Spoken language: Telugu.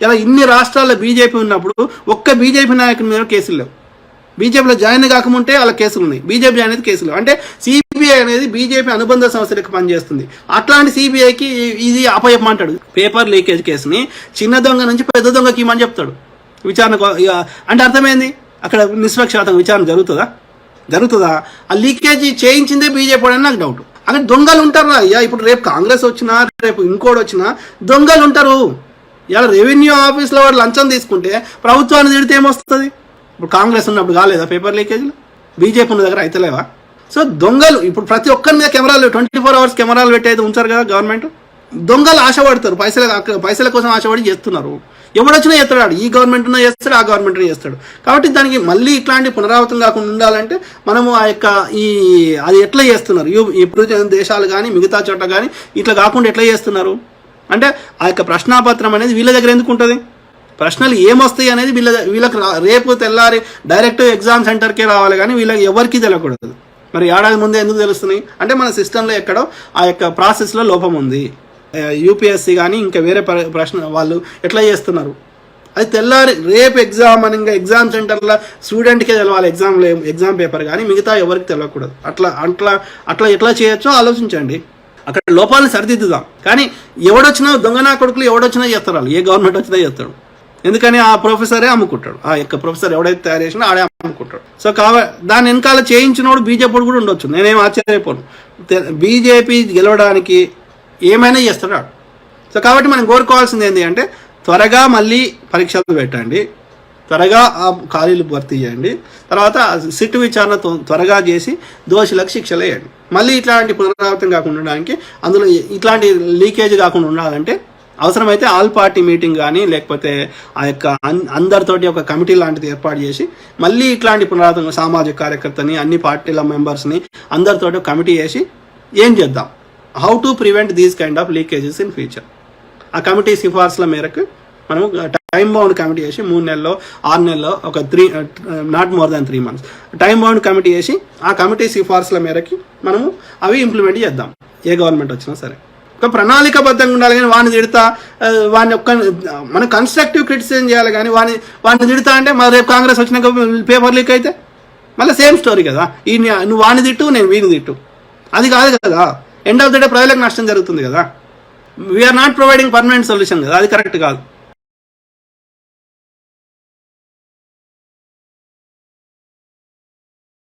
ఇలా ఇన్ని రాష్ట్రాల్లో బీజేపీ ఉన్నప్పుడు ఒక్క బీజేపీ నాయకుని మీద కేసులు లేవు. బీజేపీలో జాయిన్ కాకముంటే వాళ్ళ కేసులు ఉన్నాయి. బీజేపీ అనేది కేసులు అంటే సిబిఐ అనేది బీజేపీ అనుబంధ సంస్థలకు పనిచేస్తుంది. అట్లాంటి సిబిఐకి ఇది అపయమంటాడు పేపర్ లీకేజ్ కేసుని చిన్న దొంగ నుంచి పెద్ద దొంగకి ఇమ్మని చెప్తాడు. విచారణ ఇక అంటే అర్థమైంది? అక్కడ నిష్పక్షపాతం విచారణ జరుగుతుందా? జరుగుతుందా? ఆ లీకేజీ చేయించిందే బీజేపీ అని నాకు డౌట్ అక్కడ దొంగలు ఉంటారు అయ్యా ఇప్పుడు రేపు కాంగ్రెస్ వచ్చినా రేపు ఇంకోటి వచ్చినా దొంగలు ఉంటారు. ఇలా రెవెన్యూ ఆఫీస్లో వాడు లంచం తీసుకుంటే ప్రభుత్వాన్ని తిడితే ఏమొస్తుంది? ఇప్పుడు కాంగ్రెస్ ఉన్నప్పుడు కాలేదా పేపర్ లీకేజ్లు? బీజేపీ ఉన్న దగ్గర అయితలేవా? సో దొంగలు ఇప్పుడు ప్రతి ఒక్కరి మీద కెమెరాలు ట్వంటీ ఫోర్ అవర్స్ కెమెరాలు పెట్టేది ఉంచారు కదా గవర్నమెంట్ దొంగలు ఆశపడతారు పైసల పైసల కోసం ఆశపడి చేస్తున్నారు. ఎవడొచ్చినా చేస్తాడు ఈ గవర్నమెంట్ చేస్తాడు ఆ గవర్నమెంట్ చేస్తాడు. కాబట్టి దానికి మళ్ళీ ఇట్లాంటి పునరావృతం కాకుండా ఉండాలంటే మనము ఆ యొక్క ఈ అది ఎట్లా చేస్తున్నారు? ఇప్పుడు దేశాలు కానీ మిగతా చోట కానీ ఇట్లా కాకుండా ఎట్లా చేస్తున్నారు? అంటే ఆ యొక్క ప్రశ్నాపత్రం అనేది వీళ్ళ దగ్గర ఎందుకు ఉంటుంది? ప్రశ్నలు ఏమొస్తాయి అనేది వీళ్ళ వీళ్ళకి రా- రేపు తెల్లారి డైరెక్ట్ ఎగ్జామ్ సెంటర్కే రావాలి కానీ వీళ్ళకి ఎవరికి తెలియకూడదు మరి ఏడాది ముందే ఎందుకు తెలుస్తున్నాయి? అంటే మన సిస్టంలో ఎక్కడో ఆ యొక్క ప్రాసెస్లో లోపం ఉంది. యూపీఎస్సీ కానీ ఇంకా వేరే ప్ర- ప్రశ్న వాళ్ళు ఎట్లా చేస్తున్నారు? అది తెల్లారి రేపు ఎగ్జామ్ అని ఇంకా ఎగ్జామ్ సెంటర్లో స్టూడెంట్కే తెలవాలి ఎగ్జామ్ ఎగ్జామ్ పేపర్ కానీ మిగతా ఎవరికి తెలియకూడదు అట్లా అట్లా అట్లా ఎట్లా చేయొచ్చో ఆలోచించండి. అక్కడ లోపాలను సరిదిద్దుదాం. కానీ ఎవడొచ్చినా దొంగనా కొడుకులు ఎవడొచ్చినా చేస్తారు. ఏ గవర్నమెంట్ వచ్చినా చేస్తాడు ఎందుకని ఆ ప్రొఫెసరే అమ్ముకుంటాడు. ఆ యొక్క ప్రొఫెసర్ ఎవడైతే తయారు చేసినా ఆడే అమ్ముకుంటాడు. సో కావ దాని వెనకాల చేయించినోడు బీజేపీ కూడా ఉండొచ్చు. నేనేం ఆశ్చర్యపోను. బీజేపీ గెలవడానికి ఏమైనా చేస్తాడు? సో కాబట్టి మనం కోరుకోవాల్సింది ఏంటి అంటే త్వరగా మళ్ళీ పరీక్షలు పెట్టండి. త్వరగా ఆ ఖాళీలు భర్తీ చేయండి. తర్వాత సిట్ విచారణ త్వ- త్వరగా చేసి దోషులకు శిక్షలు వేయండి. మళ్ళీ ఇట్లాంటి పునరావృతం కాకుండా ఉండడానికి అందులో ఇట్లాంటి లీకేజ్ కాకుండా ఉండాలంటే అవసరమైతే ఆల్ పార్టీ మీటింగ్ కానీ లేకపోతే ఆ యొక్క అన్- అందరితోటి ఒక కమిటీ లాంటిది ఏర్పాటు చేసి మళ్ళీ ఇట్లాంటి పునరావృతం సామాజిక కార్యకర్తని అన్ని పార్టీల మెంబర్స్ని అందరితోటి ఒక కమిటీ చేసి ఏం చేద్దాం? How to prevent these kind of leakages in future ఆ కమిటీ సిఫార్సుల మేరకు మనము టైం బౌండ్ కమిటీ చేసి మూడు నెలలో ఆరు నెలల్లో ఒక three not more than three months time bound committee చేసి ఆ కమిటీ సిఫార్సుల మేరకి మనము అవి ఇంప్లిమెంట్ చేద్దాం. ఏ గవర్నమెంట్ వచ్చినా సరే. ఒక ప్రణాళికబద్ధంగా ఉండాలి కానీ వాడిని తిడతా uh, వాడిని ఒక్క మనం కన్స్ట్రక్టివ్ క్రిటిసిజం చేయాలి కానీ వాడిని వాడిని తిడతా అంటే మరి రేపు కాంగ్రెస్ వచ్చినాక పేపర్ లీక్ అయితే మళ్ళీ సేమ్ స్టోరీ కదా. ఈ నువ్వు వాడిని తిట్టు నేను వీని తిట్టు. అది కాదు కదా. ఎండ్ ఆఫ్ ద డే ప్రజలకు నష్టం జరుగుతుంది కదా. We are not providing permanent solution కదా. అది కరెక్ట్ కాదు.